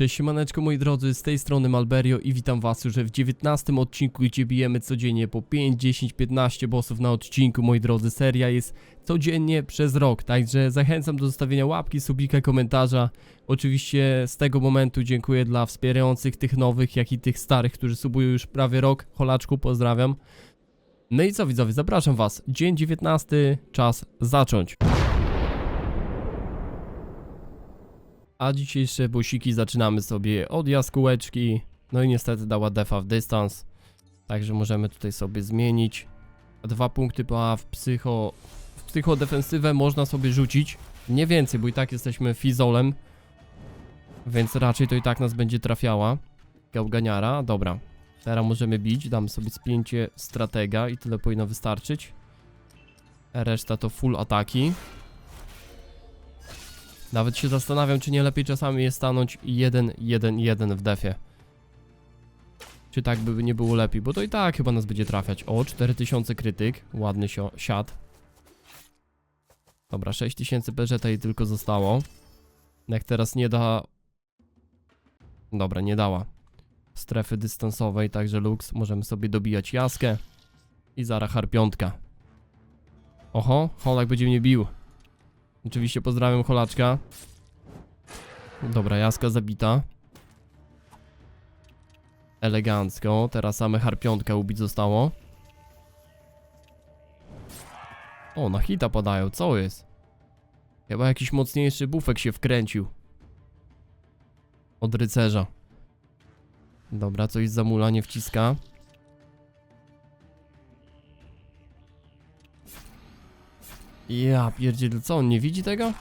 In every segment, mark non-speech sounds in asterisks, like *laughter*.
Cześć siemaneczko moi drodzy, z tej strony Malberio i witam was już w 19 odcinku, gdzie bijemy codziennie po 5, 10, 15 bossów na odcinku, moi drodzy. Seria jest codziennie przez rok, także zachęcam do zostawienia łapki, subika, komentarza. Oczywiście z tego momentu dziękuję dla wspierających tych nowych, jak i tych starych, którzy subują już prawie rok. Holaczku, pozdrawiam. No i co widzowie, zapraszam was. Dzień 19, czas zacząć. A dzisiejsze busiki zaczynamy sobie od jaskółeczki. No i niestety dała defa w dystans. Także możemy tutaj sobie zmienić. Dwa punkty PA w psycho... W psychodefensywę można sobie rzucić. Nie więcej, bo i tak jesteśmy fizolem. Więc raczej to i tak nas będzie trafiała. Gałganiara, dobra. Teraz możemy bić, dam sobie spięcie stratega i tyle powinno wystarczyć. Reszta to full ataki. Nawet się zastanawiam, czy nie lepiej czasami jest stanąć 1-1-1 w defie. Czy tak by nie było lepiej, bo to i tak chyba nas będzie trafiać. O, 4000 krytyk, ładny sio- siat. Dobra, 6000 PZ jej tylko zostało. Jak teraz nie da... Dobra, nie dała. Strefy dystansowej, także Lux, możemy sobie dobijać jaskę. I zara harpiątka. Oho, Holak będzie mnie bił. Oczywiście pozdrawiam Holaczka. Dobra, jaska zabita. Elegancko. Teraz same harpiątka ubić zostało. O, na hita padają. Co jest? Chyba jakiś mocniejszy bufek się wkręcił. Od rycerza. Dobra, coś z zamula nie wciska. Ja pierdziel, co on nie widzi tego?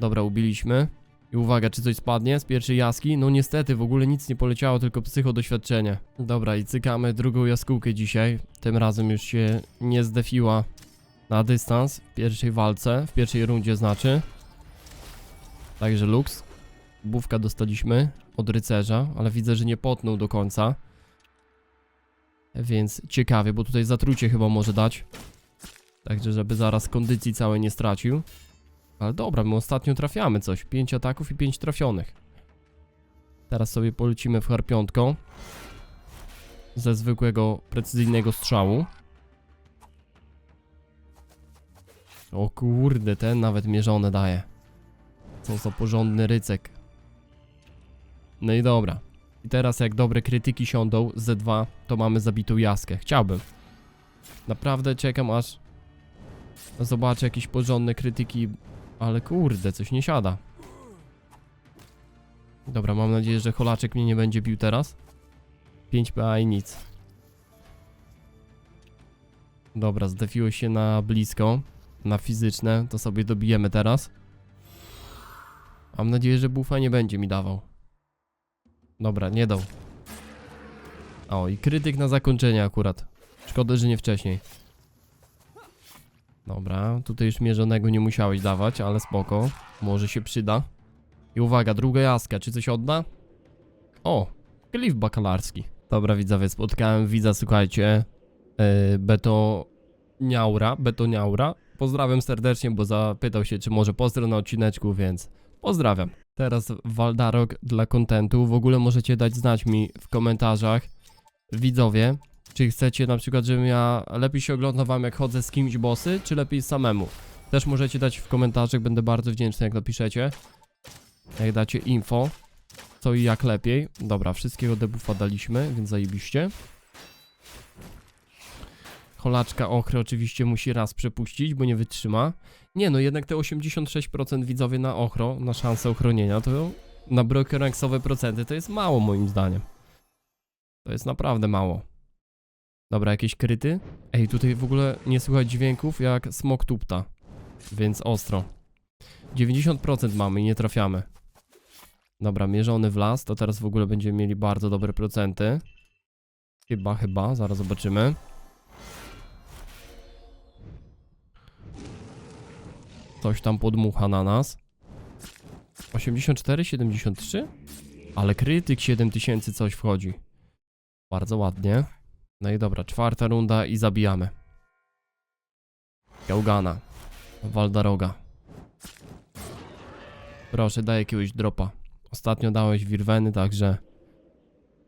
Dobra, ubiliśmy. I uwaga, czy coś spadnie z pierwszej jaski? No niestety, w ogóle nic nie poleciało, tylko psycho doświadczenie. Dobra, i cykamy drugą jaskółkę dzisiaj. Tym razem już się nie zdefiła na dystans w pierwszej walce, w pierwszej rundzie znaczy. Także Lux. Bówka dostaliśmy od rycerza, ale widzę, że nie potnął do końca. Więc ciekawie, bo tutaj zatrucie chyba może dać. Także żeby zaraz kondycji całej nie stracił. Ale dobra, my ostatnio trafiamy coś. 5 ataków i 5 trafionych. Teraz sobie polecimy w harpiątką. Ze zwykłego, precyzyjnego strzału. O kurde, ten nawet mierzone daje. Co za porządny rycek. No i dobra. I teraz jak dobre krytyki siądą z 2 to mamy zabitą jaskę. Chciałbym. Naprawdę czekam aż Zobaczę jakieś porządne krytyki, ale kurde, coś nie siada. Dobra, mam nadzieję, że Holaczek mnie nie będzie bił teraz. 5 PA i nic. Dobra, zdefiło się na blisko, na fizyczne, to sobie dobijemy teraz. Mam nadzieję, że bufa nie będzie mi dawał. Dobra, nie dał. O, i krytyk na zakończenie akurat. Szkoda, że nie wcześniej. Dobra, tutaj już mierzonego nie musiałeś dawać, ale spoko. Może się przyda. I uwaga, druga jaska, czy coś odda? O, klif bakalarski. Dobra widzowie, spotkałem widza, słuchajcie. Yy, betoniaura, betoniaura. Pozdrawiam serdecznie, bo zapytał się, czy może pozdro na odcineczku, więc pozdrawiam. Teraz Waldarok dla kontentu. W ogóle możecie dać znać mi w komentarzach, widzowie, czy chcecie na przykład, żebym ja lepiej się oglądał wam jak chodzę z kimś bossy, czy lepiej samemu? Też możecie dać w komentarzach, będę bardzo wdzięczny jak napiszecie. Jak dacie info, co i jak lepiej. Dobra, wszystkiego debuffa daliśmy, więc zajebiście. Holaczka ochry oczywiście musi raz przepuścić, bo nie wytrzyma. Nie no, jednak te 86% widzowie na ochro, na szansę ochronienia, to na brokeranxowe procenty to jest mało moim zdaniem. To jest naprawdę mało. Dobra, jakieś kryty? Ej, tutaj w ogóle nie słychać dźwięków jak smok tupta. Więc ostro. 90% mamy i nie trafiamy. Dobra, mierzony w las, to teraz w ogóle będziemy mieli bardzo dobre procenty. Chyba, chyba, zaraz zobaczymy. Coś tam podmucha na nas. 84, 73? Ale krytyk 7000 coś wchodzi. Bardzo ładnie. No i dobra, czwarta runda i zabijamy. Gałgana. Waldaroga. Proszę, daj jakiegoś dropa. Ostatnio dałeś wirweny, także...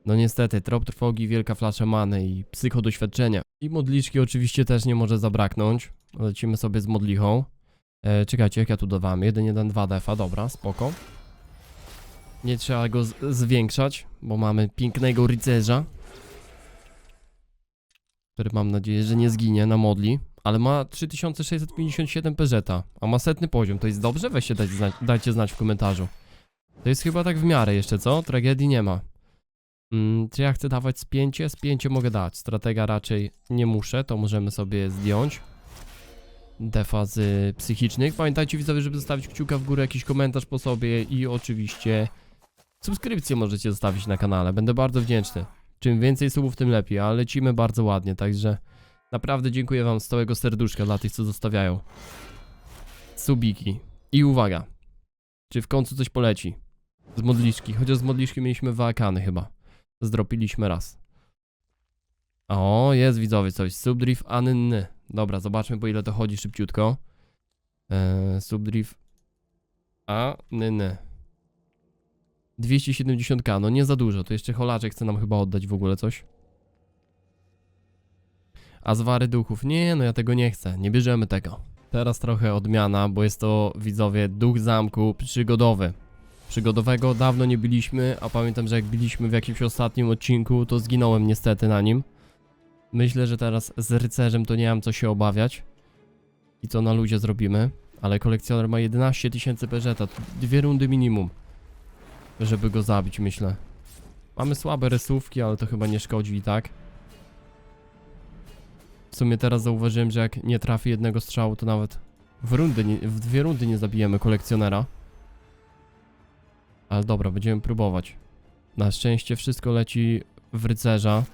No niestety, trop trwogi, wielka flasza many i psycho doświadczenia. I modliszki oczywiście też nie może zabraknąć. Lecimy sobie z modlichą. E, czekajcie, jak ja tu dawałem? 1, 1, 2 defa, dobra, spoko. Nie trzeba go zwiększać, bo mamy pięknego rycerza. Który mam nadzieję, że nie zginie na modli. Ale ma 3657 peżeta, a ma setny poziom. To jest dobrze? Weźcie dać znać, dajcie znać w komentarzu. To jest chyba tak w miarę jeszcze, co? Tragedii nie ma. Mm, czy ja chcę dawać spięcie? Spięcie mogę dać. Stratega raczej nie muszę, to możemy sobie zdjąć. Defa z psychicznych. Pamiętajcie widzowie, żeby zostawić kciuka w górę, jakiś komentarz po sobie i oczywiście subskrypcję możecie zostawić na kanale. Będę bardzo wdzięczny. Czym więcej subów, tym lepiej, a lecimy bardzo ładnie, także naprawdę dziękuję wam z całego serduszka dla tych, co zostawiają. Subiki. I uwaga. Czy w końcu coś poleci? Z modliszki. Chociaż z modliszki mieliśmy wyakany chyba. Zdropiliśmy raz. O, jest widzowie coś. Subdrift Anny. Dobra, zobaczmy po ile to chodzi szybciutko. Eee, subdrift Anny. 270k, no nie za dużo. To jeszcze holaczek chce nam chyba oddać w ogóle coś. A zwary duchów. Nie, no ja tego nie chcę. Nie bierzemy tego. Teraz trochę odmiana, bo jest to widzowie duch zamku przygodowy. Przygodowego dawno nie byliśmy, a pamiętam, że jak byliśmy w jakimś ostatnim odcinku, to zginąłem niestety na nim. Myślę, że teraz z rycerzem to nie mam co się obawiać. I co na luzie zrobimy. Ale kolekcjoner ma 11 tysięcy peżeta, dwie rundy minimum. Żeby go zabić, myślę. Mamy słabe rysówki, ale to chyba nie szkodzi i tak. W sumie teraz zauważyłem, że jak nie trafi jednego strzału, to nawet w rundy, nie, w dwie rundy nie zabijemy kolekcjonera. Ale dobra, będziemy próbować. Na szczęście wszystko leci w rycerza.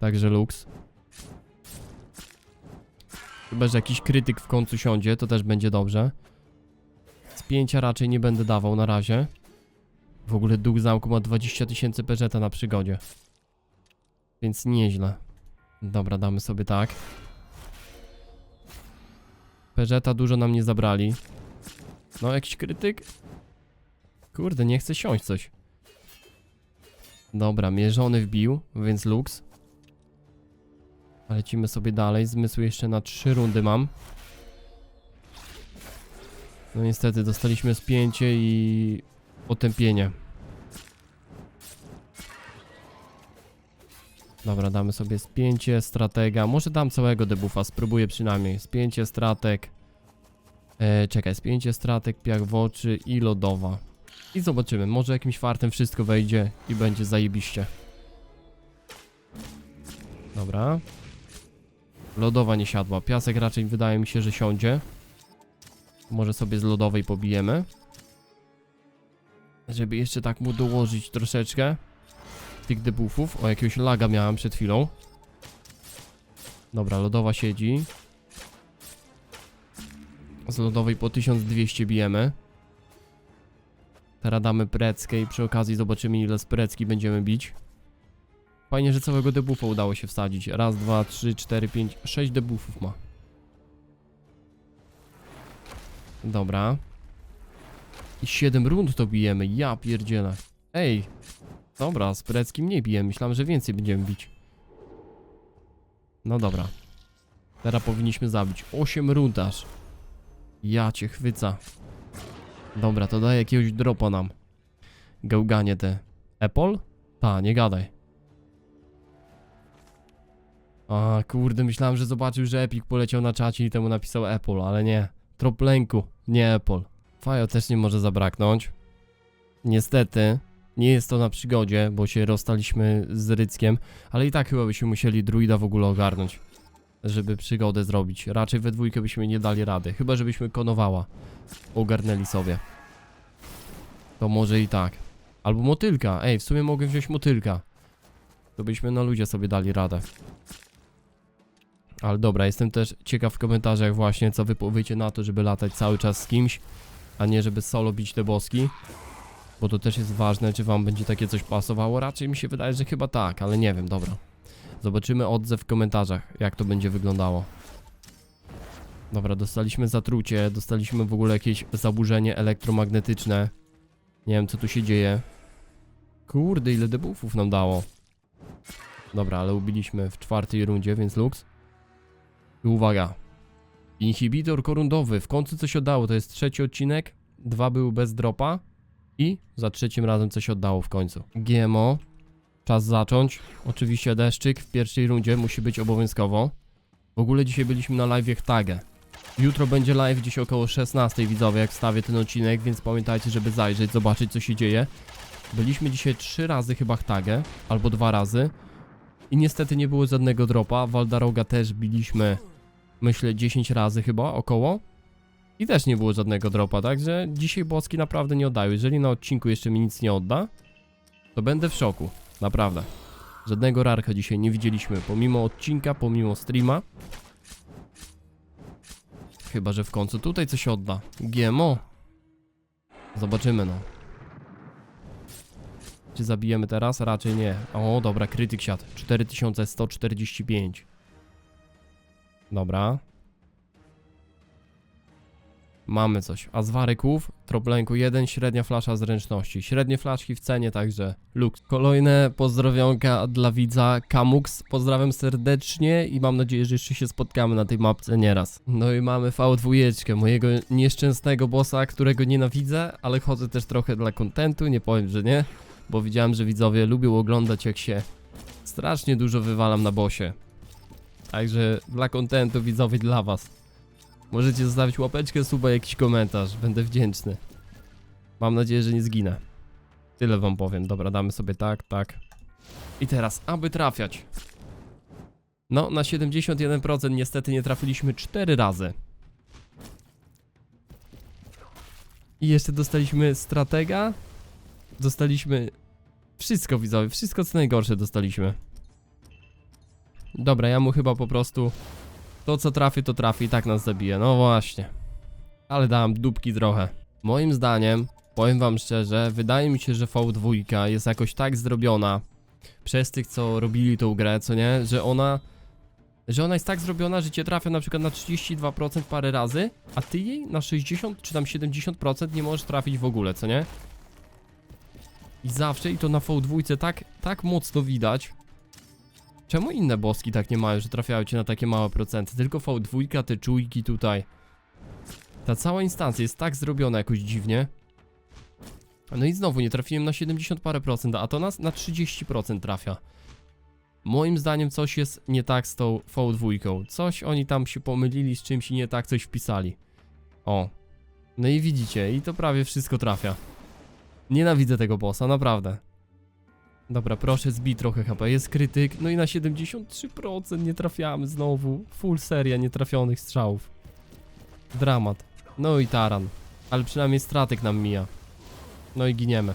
Także luks. Chyba, że jakiś krytyk w końcu siądzie, to też będzie dobrze. Spięcia raczej nie będę dawał na razie. W ogóle duch zamku ma 20 tysięcy peżeta na przygodzie. Więc nieźle. Dobra, damy sobie tak. Peżeta dużo nam nie zabrali. No, jakiś krytyk? Kurde, nie chce siąść coś. Dobra, mierzony wbił, więc luks. Lecimy sobie dalej. Zmysły jeszcze na trzy rundy mam. No niestety, dostaliśmy spięcie i potępienie. Dobra, damy sobie spięcie, stratega. Może dam całego debuffa, spróbuję przynajmniej. Spięcie, stratek. E, czekaj, spięcie, stratek, piach w oczy i lodowa. I zobaczymy, może jakimś fartem wszystko wejdzie i będzie zajebiście. Dobra. Lodowa nie siadła. Piasek raczej wydaje mi się, że siądzie. Może sobie z lodowej pobijemy. Żeby jeszcze tak mu dołożyć troszeczkę tych debuffów. O, jakiegoś laga miałem przed chwilą. Dobra, lodowa siedzi. Z lodowej po 1200 bijemy. Teraz damy preckę i przy okazji zobaczymy ile z precki będziemy bić. Fajnie, że całego debuffa udało się wsadzić. Raz, dwa, trzy, cztery, pięć, sześć debuffów ma. Dobra. I 7 rund to bijemy, ja pierdzielę. Ej, dobra, z Preckim nie bijemy, myślałem, że więcej będziemy bić. No dobra. Teraz powinniśmy zabić 8 rund aż. Ja cię chwyca. Dobra, to daj jakiegoś dropa nam. Gałganie te. Apple? Ta, nie gadaj. A kurde, myślałem, że zobaczył, że Epic poleciał na czacie i temu napisał Apple, ale nie. Trop lęku, nie Apple. Fajo też nie może zabraknąć. Niestety, nie jest to na przygodzie, bo się rozstaliśmy z Ryckiem, ale i tak chyba byśmy musieli druida w ogóle ogarnąć, żeby przygodę zrobić. Raczej we dwójkę byśmy nie dali rady, chyba żebyśmy konowała ogarnęli sobie. To może i tak. Albo motylka, ej, w sumie mogę wziąć motylka. To byśmy na ludzie sobie dali radę. Ale dobra, jestem też ciekaw w komentarzach właśnie, co wy powiecie na to, żeby latać cały czas z kimś, a nie żeby solo bić te boski. Bo to też jest ważne, czy wam będzie takie coś pasowało. Raczej mi się wydaje, że chyba tak, ale nie wiem, dobra. Zobaczymy odzew w komentarzach, jak to będzie wyglądało. Dobra, dostaliśmy zatrucie, dostaliśmy w ogóle jakieś zaburzenie elektromagnetyczne. Nie wiem co tu się dzieje. Kurde, ile debuffów nam dało. Dobra, ale ubiliśmy w czwartej rundzie, więc luks. I uwaga. Inhibitor korundowy. W końcu coś oddało. To jest trzeci odcinek. Dwa były bez dropa. I za trzecim razem coś oddało w końcu. GMO. Czas zacząć. Oczywiście deszczyk w pierwszej rundzie musi być obowiązkowo. W ogóle dzisiaj byliśmy na live Tage. Jutro będzie live gdzieś około 16 widzowie, jak wstawię ten odcinek, więc pamiętajcie, żeby zajrzeć, zobaczyć co się dzieje. Byliśmy dzisiaj trzy razy chyba Tage, albo dwa razy. I niestety nie było żadnego dropa. Waldaroga też biliśmy, myślę, 10 razy chyba, około. I też nie było żadnego dropa, także dzisiaj boski naprawdę nie oddają. Jeżeli na odcinku jeszcze mi nic nie odda, to będę w szoku. Naprawdę. Żadnego rarka dzisiaj nie widzieliśmy, pomimo odcinka, pomimo streama. Chyba, że w końcu tutaj coś odda. GMO. Zobaczymy, no. Czy zabijemy teraz? Raczej nie. O, dobra, krytyk siadł. 4145. Dobra. Mamy coś. A z waryków, troplenku 1, średnia flasza zręczności. Średnie flaszki w cenie także lux. Kolejne pozdrowionka dla widza Kamux. Pozdrawiam serdecznie i mam nadzieję, że jeszcze się spotkamy na tej mapce nieraz. No i mamy V2, mojego nieszczęsnego bossa, którego nienawidzę, ale chodzę też trochę dla kontentu, nie powiem, że nie. Bo widziałem, że widzowie lubią oglądać jak się strasznie dużo wywalam na bosie. Także dla kontentu widzowie dla was. Możecie zostawić łapeczkę, suba, jakiś komentarz. Będę wdzięczny. Mam nadzieję, że nie zginę. Tyle wam powiem. Dobra, damy sobie tak, tak. I teraz, aby trafiać. No, na 71% niestety nie trafiliśmy 4 razy. I jeszcze dostaliśmy stratega. Dostaliśmy wszystko widzowie, wszystko co najgorsze dostaliśmy. Dobra, ja mu chyba po prostu to co trafi, to trafi i tak nas zabije. No właśnie. Ale dałem dupki trochę. Moim zdaniem, powiem wam szczerze, wydaje mi się, że V2 jest jakoś tak zrobiona przez tych, co robili tą grę, co nie, że ona że ona jest tak zrobiona, że cię trafia na przykład na 32% parę razy, a ty jej na 60 czy tam 70% nie możesz trafić w ogóle, co nie? I zawsze, i to na V2 tak, tak mocno widać, Czemu inne boski tak nie mają, że trafiają cię na takie małe procenty? Tylko V2, te czujki tutaj. Ta cała instancja jest tak zrobiona jakoś dziwnie. No i znowu nie trafiłem na 70 parę procent, a to nas na 30% trafia. Moim zdaniem coś jest nie tak z tą V2. Coś oni tam się pomylili z czymś i nie tak coś wpisali. O. No i widzicie, i to prawie wszystko trafia. Nienawidzę tego bossa, naprawdę. Dobra, proszę zbij trochę HP, jest krytyk, no i na 73% nie trafiamy znowu. Full seria nietrafionych strzałów. Dramat. No i taran. Ale przynajmniej stratek nam mija. No i giniemy.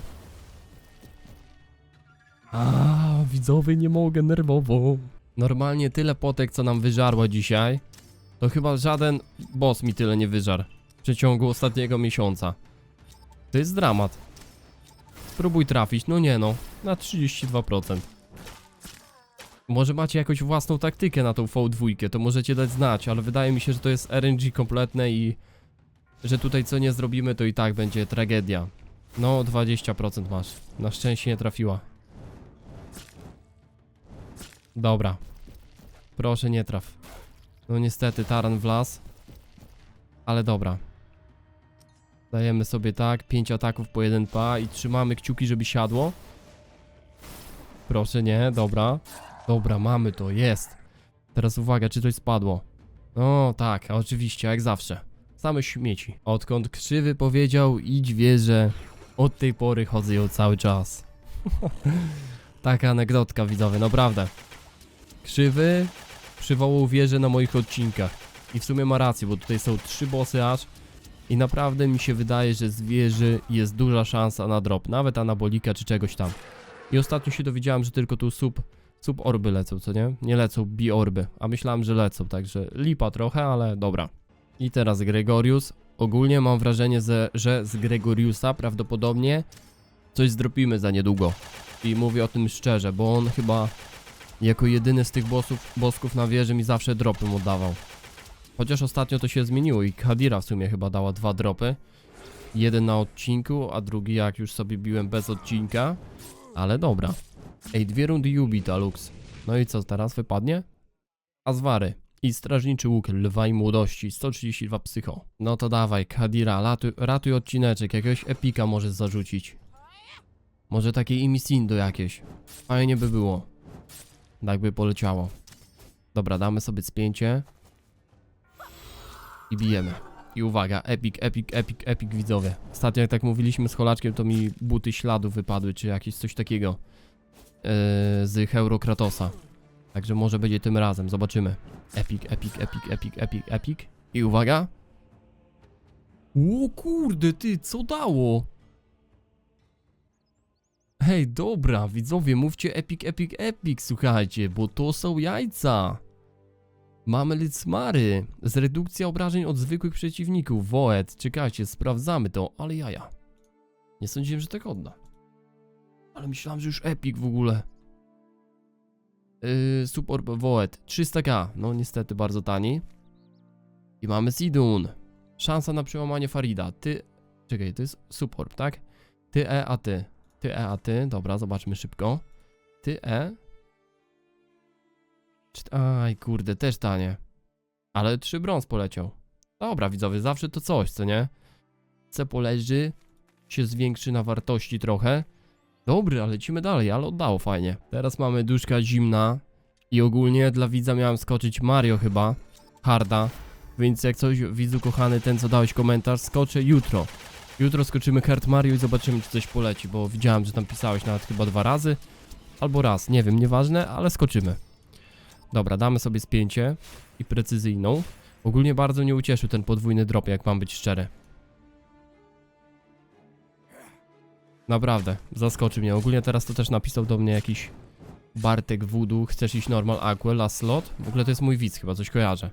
A, widzowie, nie mogę nerwowo. Normalnie tyle potek, co nam wyżarło dzisiaj, to chyba żaden boss mi tyle nie wyżarł w przeciągu ostatniego miesiąca. To jest dramat. Spróbuj trafić, no nie no, na 32%. Może macie jakąś własną taktykę na tą V2, to możecie dać znać, ale wydaje mi się, że to jest RNG kompletne i że tutaj co nie zrobimy, to i tak będzie tragedia. No, 20% masz. Na szczęście nie trafiła. Dobra. Proszę nie traf. No niestety, taran w las. Ale dobra. Dajemy sobie tak, 5 ataków po 1 pa i trzymamy kciuki, żeby siadło. Proszę, nie, dobra. Dobra, mamy to, jest. Teraz uwaga, czy coś spadło. O, tak, oczywiście, jak zawsze. Same śmieci. Odkąd krzywy powiedział, idź wierzę, od tej pory chodzę ją cały czas. *laughs* Taka anegdotka, widzowie, naprawdę. Krzywy przywołał wieżę na moich odcinkach. I w sumie ma rację, bo tutaj są trzy bossy aż. I naprawdę mi się wydaje, że z wieży jest duża szansa na drop, nawet anabolika czy czegoś tam. I ostatnio się dowiedziałem, że tylko tu sub, sub orby lecą, co nie? Nie lecą bi orby, a myślałem, że lecą, także lipa trochę, ale dobra. I teraz Gregorius. Ogólnie mam wrażenie, że, z Gregoriusa prawdopodobnie coś zdropimy za niedługo. I mówię o tym szczerze, bo on chyba jako jedyny z tych bossów, bosków na wieży mi zawsze dropy mu dawał. Chociaż ostatnio to się zmieniło i Kadira w sumie chyba dała dwa dropy. Jeden na odcinku, a drugi jak już sobie biłem bez odcinka. Ale dobra. Ej, dwie rundy Jubita Lux. No i co teraz wypadnie? Azwary. I strażniczy łuk lwa i młodości. 132 psycho. No to dawaj, Kadira, ratuj, ratuj odcineczek. Jakiegoś epika możesz zarzucić. Może takie imisindo jakieś. Fajnie by było. Tak by poleciało. Dobra, damy sobie spięcie. I bijemy. I uwaga, epic, epic, epic, epic widzowie. Ostatnio jak tak mówiliśmy z Holaczkiem, to mi buty śladu wypadły, czy jakieś coś takiego. Yy, z Heurokratosa. Także może będzie tym razem, zobaczymy. Epic, epic, epic, epic, epic, epic. I uwaga. O kurde, ty, co dało? Hej, dobra, widzowie, mówcie epic, epic, epic, słuchajcie, bo to są jajca. Mamy Licmary. Z redukcja obrażeń od zwykłych przeciwników. Woet, czekajcie, sprawdzamy to, ale jaja. Nie sądziłem, że tak odda. Ale myślałem, że już epic w ogóle. Yy, Super Woet, 300k. No niestety bardzo tani. I mamy Sidun. Szansa na przełamanie Farida. Ty... Czekaj, to jest Super, tak? Ty E, a ty. Ty E, a ty. Dobra, zobaczmy szybko. Ty E. Aj, kurde, też tanie. Ale trzy brąz poleciał. Dobra, widzowie, zawsze to coś, co nie? C poleży, się zwiększy na wartości trochę. Dobry, ale lecimy dalej, ale oddało fajnie. Teraz mamy duszka zimna. I ogólnie dla widza miałem skoczyć Mario chyba. Harda. Więc jak coś, widzu kochany, ten co dałeś komentarz, skoczę jutro. Jutro skoczymy Hard Mario i zobaczymy, czy coś poleci, bo widziałem, że tam pisałeś nawet chyba dwa razy. Albo raz, nie wiem, nieważne, ale skoczymy. Dobra, damy sobie spięcie i precyzyjną. Ogólnie bardzo mnie ucieszył ten podwójny drop, jak mam być szczery. Naprawdę, zaskoczy mnie. Ogólnie teraz to też napisał do mnie jakiś Bartek Voodoo. Chcesz iść normal aqua, last slot? W ogóle to jest mój widz, chyba coś kojarzę.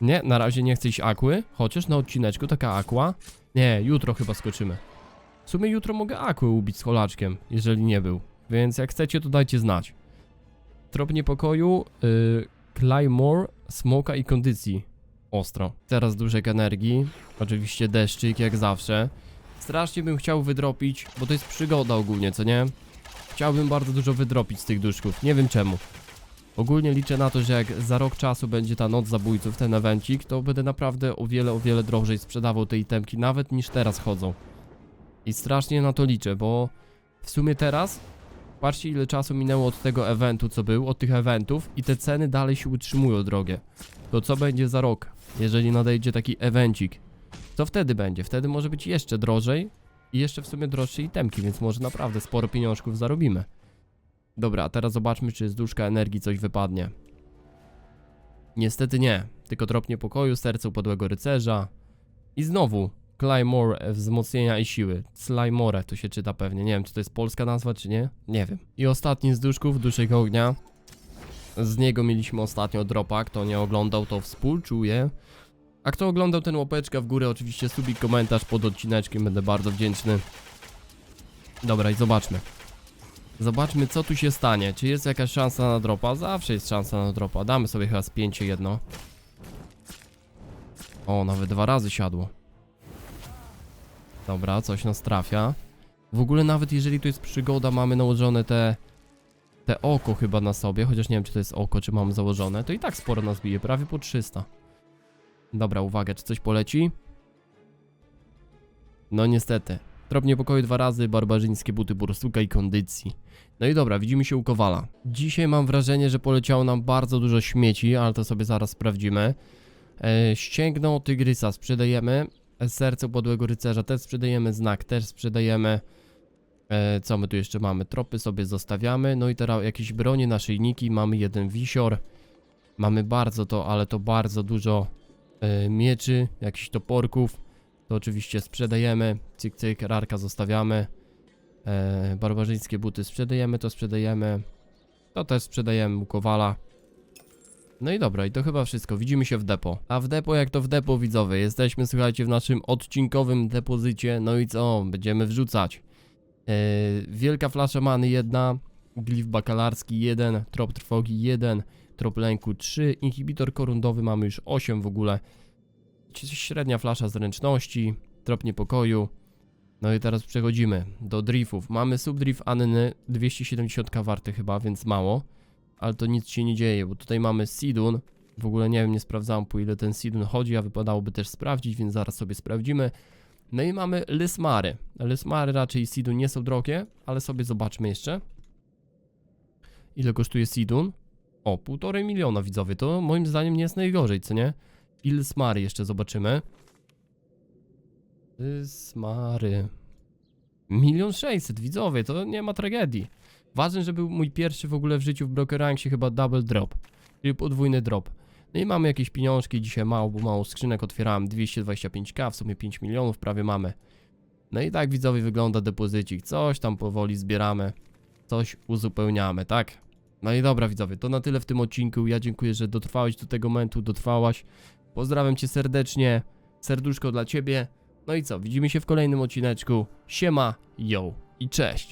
Nie, na razie nie chcę iść aquy, chociaż na odcineczku taka aqua. Nie, jutro chyba skoczymy. W sumie jutro mogę aquę ubić z holaczkiem, jeżeli nie był. Więc jak chcecie, to dajcie znać. Trop niepokoju, yy, Claymore, smoka i kondycji. Ostro. Teraz dużek energii. Oczywiście deszczyk, jak zawsze. Strasznie bym chciał wydropić, bo to jest przygoda ogólnie, co nie? Chciałbym bardzo dużo wydropić z tych duszków, nie wiem czemu. Ogólnie liczę na to, że jak za rok czasu będzie ta noc zabójców, ten evencik, to będę naprawdę o wiele, o wiele drożej sprzedawał te itemki, nawet niż teraz chodzą. I strasznie na to liczę, bo w sumie teraz Patrzcie ile czasu minęło od tego eventu co był, od tych eventów i te ceny dalej się utrzymują drogie. To co będzie za rok, jeżeli nadejdzie taki evencik? Co wtedy będzie? Wtedy może być jeszcze drożej i jeszcze w sumie droższe itemki, więc może naprawdę sporo pieniążków zarobimy. Dobra, teraz zobaczmy czy z duszka energii coś wypadnie. Niestety nie, tylko trop niepokoju, serce upadłego rycerza i znowu Claymore wzmocnienia i siły. Slymore to się czyta pewnie. Nie wiem, czy to jest polska nazwa, czy nie. Nie wiem. I ostatni z duszków, duszek ognia. Z niego mieliśmy ostatnio dropa. Kto nie oglądał, to współczuję. A kto oglądał ten łopeczka w górę, oczywiście subik, komentarz pod odcineczkiem. Będę bardzo wdzięczny. Dobra, i zobaczmy. Zobaczmy, co tu się stanie. Czy jest jakaś szansa na dropa? Zawsze jest szansa na dropa. Damy sobie chyba spięcie jedno. O, nawet dwa razy siadło. Dobra, coś nas trafia. W ogóle nawet jeżeli to jest przygoda, mamy nałożone te... Te oko chyba na sobie, chociaż nie wiem czy to jest oko, czy mamy założone, to i tak sporo nas bije, prawie po 300. Dobra, uwaga, czy coś poleci? No niestety. Trop niepokoju dwa razy, barbarzyńskie buty bursuka i kondycji. No i dobra, widzimy się u Kowala. Dzisiaj mam wrażenie, że poleciało nam bardzo dużo śmieci, ale to sobie zaraz sprawdzimy. E, tygrysa sprzedajemy. Serce upadłego rycerza też sprzedajemy, znak też sprzedajemy. E, co my tu jeszcze mamy? Tropy sobie zostawiamy. No i teraz jakieś bronie, naszyjniki. Mamy jeden wisior. Mamy bardzo to, ale to bardzo dużo e, mieczy, jakichś toporków. To oczywiście sprzedajemy. Cyk, cyk, rarka zostawiamy. E, barbarzyńskie buty sprzedajemy, to sprzedajemy. To też sprzedajemy u Kowala. No i dobra, i to chyba wszystko. Widzimy się w depo. A w depo, jak to w depo widzowie, jesteśmy, słuchajcie, w naszym odcinkowym depozycie. No i co? Będziemy wrzucać. Yy, wielka flasza many jedna, glif bakalarski 1, trop trwogi 1, trop lęku 3, inhibitor korundowy mamy już 8 w ogóle. Średnia flasza zręczności, trop niepokoju, No i teraz przechodzimy do driftów. Mamy subdrift Anny 270 warte chyba, więc mało. Ale to nic się nie dzieje, bo tutaj mamy Sidun. W ogóle nie wiem, nie sprawdzałem po ile ten Sidun chodzi, a wypadałoby też sprawdzić, więc zaraz sobie sprawdzimy. No i mamy Lysmary. Lysmary raczej Sidun nie są drogie, ale sobie zobaczmy jeszcze. Ile kosztuje Sidun? O, półtorej miliona widzowie, to moim zdaniem nie jest najgorzej, co nie? I Lysmary jeszcze zobaczymy. Lysmary. Milion sześćset, widzowie, to nie ma tragedii. Ważne, że był mój pierwszy w ogóle w życiu w Brokerancie chyba double drop, czyli podwójny drop. No i mamy jakieś pieniążki, dzisiaj mało, bo mało skrzynek otwierałem, 225k, w sumie 5 milionów prawie mamy. No i tak widzowie wygląda depozycik, coś tam powoli zbieramy, coś uzupełniamy, tak? No i dobra widzowie, to na tyle w tym odcinku, ja dziękuję, że dotrwałeś do tego momentu, dotrwałaś. Pozdrawiam cię serdecznie, serduszko dla ciebie. No i co, widzimy się w kolejnym odcineczku. Siema, yo i cześć.